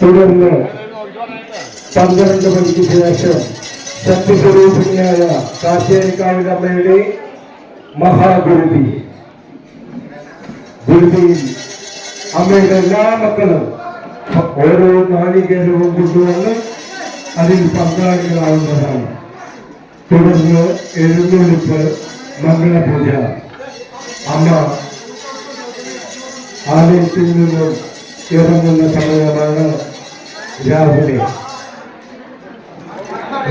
തുടർന്ന് പന്ത്രണ്ട് മണിക്ക് ശേഷം ശക്തിസ്വരൂപിണിയായ കാശ്മീരിക്കാവിന്റെ അമ്മയുടെ മഹാഗുരുതി. ഗുരുതിയിൽ അമ്മയുടെ എല്ലാ മക്കളും ഓരോ നാളികേരവും കൊണ്ടുവന്ന് അതിൽ പങ്കാളികളാവുന്നതാണ്. തുടർന്ന് എഴുന്നള്ളിപ്പ് മംഗളപൂജ. അമ്മ ആലയത്തിൽ നിന്നും ഇറങ്ങുന്ന സമയമാണ് രാവിലെ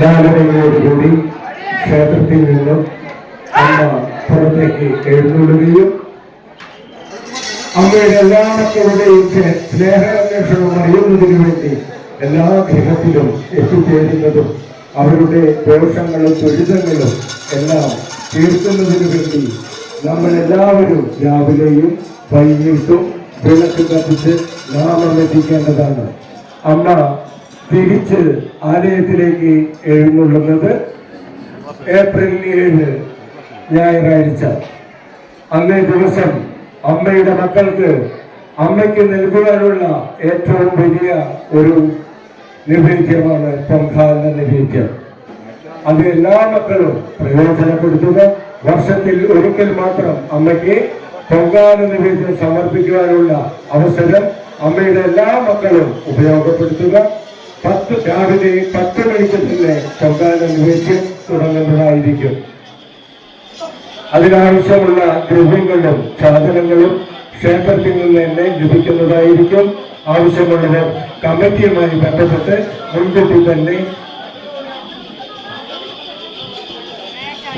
നാലരയോടുകൂടി ക്ഷേത്രത്തിൽ നിന്നും അമ്മ പുറത്തേക്ക് എഴുന്നള്ളുകയും അമ്മയുടെ എല്ലാ മക്കളുടെയും സ്നേ- സ്നേഹാന്വേഷണം അറിയുന്നതിന് വേണ്ടി എല്ലാ ഗൃഹത്തിലും എത്തിച്ചേരുന്നതും അവരുടെ ദോഷങ്ങളും ദുരിതങ്ങളും എല്ലാം തീർക്കുന്നതിന് വേണ്ടി നമ്മൾ എല്ലാവരും രാവിലെയും വൈകിട്ടും വിളക്ക് കത്തിച്ച് എത്തിക്കേണ്ടതാണ് അമ്മ തിരിച്ച് ആലയത്തിലേക്ക് എഴുന്നള്ളുന്നത് ഏപ്രിൽ ഏഴ് ഞായറാഴ്ച. അന്നേ ദിവസം അമ്മയുടെ മക്കൾക്ക് അമ്മയ്ക്ക് നൽകുവാനുള്ള ഏറ്റവും വലിയ ഒരു നിവേദ്യമാണ് പൊങ്കാല നിവേദ്യം. അത് എല്ലാ മക്കളും പ്രയോജനപ്പെടുത്തുക. വർഷത്തിൽ ഒരിക്കൽ മാത്രം അമ്മയ്ക്ക് പൊങ്കാല നിവേദ്യം സമർപ്പിക്കുവാനുള്ള അവസരം അമ്മയുടെ എല്ലാ മക്കളും ഉപയോഗപ്പെടുത്തുക. പത്ത് രാവിലെ പത്ത് മണിക്ക് തന്നെ പൊങ്കാല നിവേദ്യം തുടങ്ങുന്നതായിരിക്കും. അതിനാവശ്യമുള്ള ദ്രവ്യങ്ങളും സാധനങ്ങളും ക്ഷേത്രത്തിൽ നിന്ന് തന്നെ ലഭിക്കുന്നതായിരിക്കും. ആവശ്യമുള്ളവർ കമ്മിറ്റിയുമായി ബന്ധപ്പെട്ട് മുൻകൂട്ടി തന്നെ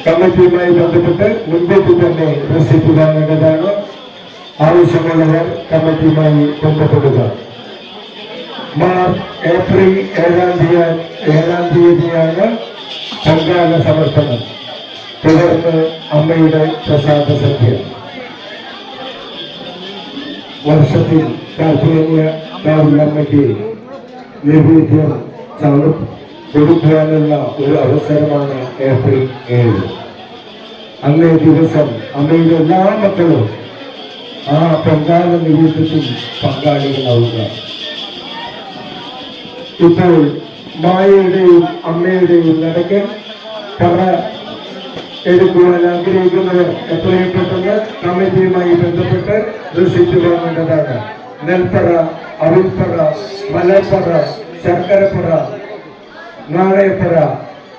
കമ്മിറ്റിയുമായി ബന്ധപ്പെട്ട് മുൻകൂട്ടി തന്നെ റെസിപ്റ്റ് വാങ്ങേണ്ടതാണ് ആവശ്യമുള്ളവർ കമ്മിറ്റിയുമായി ബന്ധപ്പെടുക. മാർച്ച് ഏപ്രിൽ ഏഴാം തീയതി ഏഴാം തീയതിയാണ് പൊങ്കാല സമർപ്പണം. തുടർന്ന് അമ്മയുടെ പ്രസാദ സദ്യ. വർഷത്തിൽ കാർത്തികന്യ കാവുള്ളമ്മയ്ക്ക് നൈവേദ്യം സമർ കൊടുക്കുവാനുള്ള ഒരു അവസരമാണ് ഏപ്രിൽ ഏഴ്. അന്നേ ദിവസം അമ്മയുടെ എല്ലാ മക്കളും ആ പൊങ്കാല നിരൂപത്തിൽ പങ്കാളികളാവുക. ഇപ്പോൾ മായയുടെയും അമ്മയുടെയും നടക്ക് പറ എടുക്കുവാൻ ആഗ്രഹിക്കുന്നവർ എത്രയും പെട്ടെന്ന് കമ്മിറ്റിയുമായി ബന്ധപ്പെട്ട് റെസിപ്റ്റ് വാങ്ങേണ്ടതാണ്. നെൽപ്പറ അവിൽപ്പറ മലപ്പറ ശർക്കരപ്പറ നാണയപ്പറ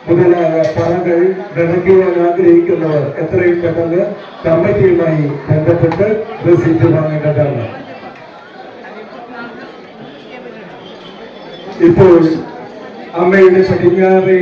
മുതലായ പണങ്ങൾ നിറയ്ക്കുവാൻ ആഗ്രഹിക്കുന്നവർ എത്രയും പെട്ടെന്ന് കമ്മിറ്റിയുമായി ബന്ധപ്പെട്ട് റെസിപ്റ്റ് വാങ്ങേണ്ടതാണ്. ഇപ്പോൾ അമ്മയുടെ പടിഞ്ഞാറ്